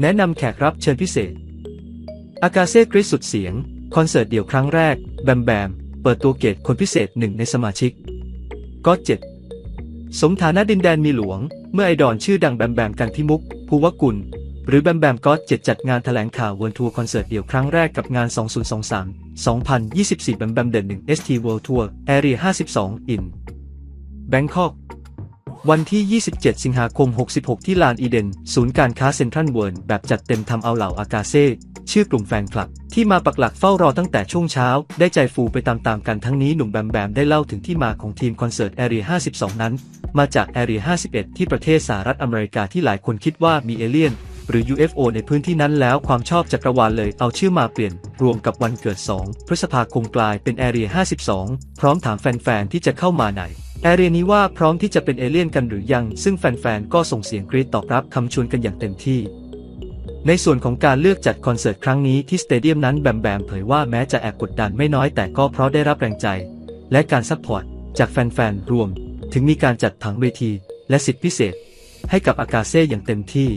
แนะนำแขกรับเชิญพิเศษ อากาเซ่กริสสุดเสียง คอนเสิร์ตเดี่ยวครั้งแรก แบมแบม เปิดตัวเกตคนพิเศษหนึ่งในสมาชิกก็เจ็ดสมฐานะดินแดนมีหลวง เมื่อไอดอนชื่อดังแบมแบมกันพิมุกภูวกุล หรือแบมแบมก็เจ็ดจัดงานแถลงข่าวเวิร์ทัวร์คอนเสิร์ตเดี่ยวครั้งแรกกับงาน 2023 2024 แบมแบมเดิน1 ST World Tour Area 52 in Bangkok วันที่ 27 สิงหาคม 66 ที่ลานอีเดน ศูนย์การค้าเซ็นทรัลเวิร์แบบจัดเต็มทำเอาเหล่าอากาเซ่ชื่อกลุ่มแฟนคลับ ที่มาปักหลักเฝ้ารอตั้งแต่ช่วงเช้า ได้ใจฟูไปตามๆกันทั้งนี้หนุ่มแบมแบมได้เล่าถึงที่มาของทีมคอนเสิร์ต Area 52 นั้น มาจาก Area 51 ที่ประเทศสหรัฐอเมริกาที่หลายคนคิดว่ามีเอเลี่ยน หรือ UFO ในพื้นที่นั้นแล้วความชอบจักรวาลเลยเอาชื่อมาเปลี่ยน รวมกับวันเกิด 2 พฤษภาคมกลายเป็น Area 52 พร้อมถามแฟนๆที่จะเข้ามาไหน แอเรียนี้ว่าพร้อมที่จะเป็นเอเลี่ยนกันหรือยัง ซึ่งแฟนๆ ก็ส่งเสียงกรี๊ดตอบรับคำชวนกันอย่างเต็มที่ ในส่วนของการเลือกจัดคอนเสิร์ตครั้งนี้ที่สเตเดียมนั้นแบมแบมเผยว่าแม้จะแอบกดดันไม่น้อยแต่ก็เพราะได้รับแรงใจ และการซัพพอร์ตจากแฟนๆ รวม ถึงมีการจัดผังเวที และสิทธิพิเศษ ให้กับอากาเซ่อย่างเต็มที่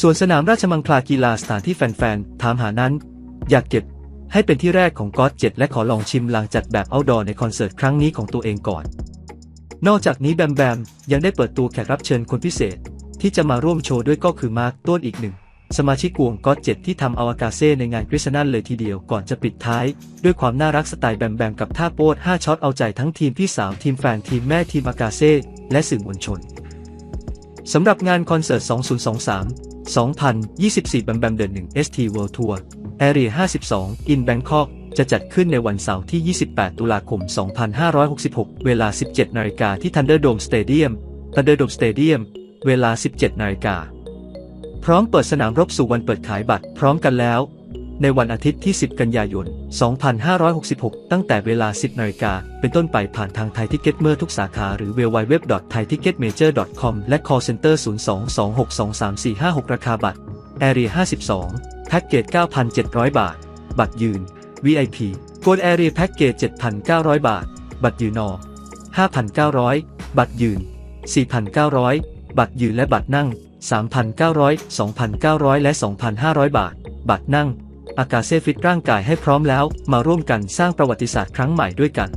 ส่วนสนามราชมังคลากีฬาสถานที่แฟนๆ ถามหานั้น อยากเก็บให้เป็นที่แรกของก็อตเจ็ดและขอลองชิมลางจัดแบบเอาดอร์ในคอนเสิร์ตครั้งนี้ของตัวเองก่อน นอกจากนี้แบมแบมยังได้เปิดตัวแขกรับเชิญคนพิเศษ ที่จะมาร่วมโชว์ด้วยก็คือมาร์คต้นอีกหนึ่ง สมาชิกวงก็อตเจ็ดที่ทำเอาอากาเซ่ในงานคริสนันเลยทีเดียวก่อนจะปิดท้าย ด้วยความน่ารักสไตล์แบมแบมกับท่าโป๊ด5ช็อตเอาใจทั้งทีมพี่สาวทีมแฟนทีมแม่ทีมอากาเซ่และสื่อมวลชนสำหรับงานคอนเสิร์ต 2023 2024 แบมแบมเดิน1 ST World Tour Area 52 in Bangkok จะจัดขึ้นในวันเสาร์ที่ 28 ตุลาคม 2566 เวลา 17 นาฬิกาที่ Thunderdome Stadium Thunderdome Stadium เวลา 17 นาฬิกา พร้อมเปิดสนามรบสู่วันเปิดขายบัตรพร้อมกันแล้ว ในวันอาทิตย์ที่ 10 กันยายน 2566 ตั้งแต่เวลา 10 นาฬิกา เป็นต้นไปผ่านทางไทยทิเก็ตเมื่อทุกสาขา หรือ www.thaiticketmajor.com และ call center 022623456 ราคาบัตร Area 52 แพ็กเกจ 9,700 บาท บัตรยืน VIP โกล Area แพ็กเกจ7,900 บาท บัตรยืนนอ5,900 บัตรยืน 4,900 บัตรยืนและบัตรนั่ง 3,900 2,900 และ 2,500 บาท บัตรนั่ง อากาเซฟิตร่างกายให้พร้อมแล้ว มาร่วมกันสร้างประวัติศาสตร์ครั้งใหม่ด้วยกัน